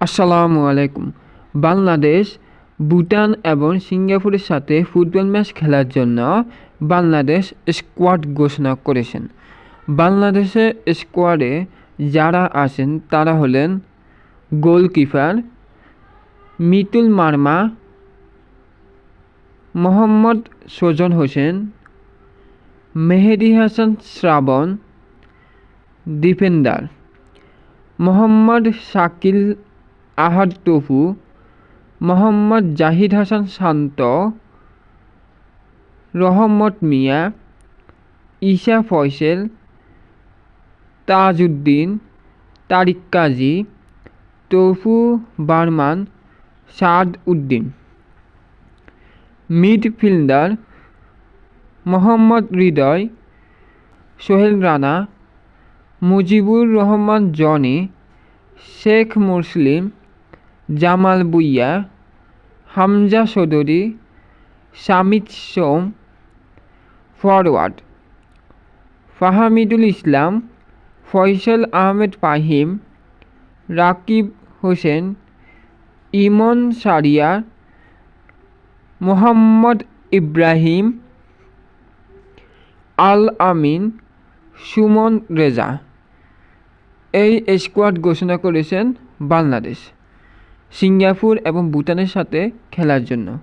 আসসালামু আলাইকুম। বাংলাদেশ, ভুটান এবং সিঙ্গাপুরের সাথে ফুটবল ম্যাচ খেলার জন্য বাংলাদেশ স্কোয়াড ঘোষণা করেছেন। বাংলাদেশের স্কোয়াডে যারা আছেন তারা হলেন goalkeeper Mitul Marma, Mohammad Sajon Hossain, Mehedi Hasan Srabon defender Mohammad Shakil Ahad Topu Mohammad Zahid Hasan Shanto, Rahmat Mia, Isa Faysal, Tajuddin, Tariq Kazi, Topu Barman, Saad Uddin. Midfielder Mohammad Hridoy, Sohel Rana, Mujibur Rahman Jony, Sheikh Muslim Jamal Bhuiyan, Hamza Chowdhury Shamit Shome, forward. Fahamidul Islam, Faisal Ahmed Fahim Rakib Hossain, Emon Saria, Mohammad Ibrahim, Al Amin, Sumon Reza. এই squad ঘোষণা করেছেন Bangladesh. Singapore এবং ভুটানের সাথে খেলার জন্য।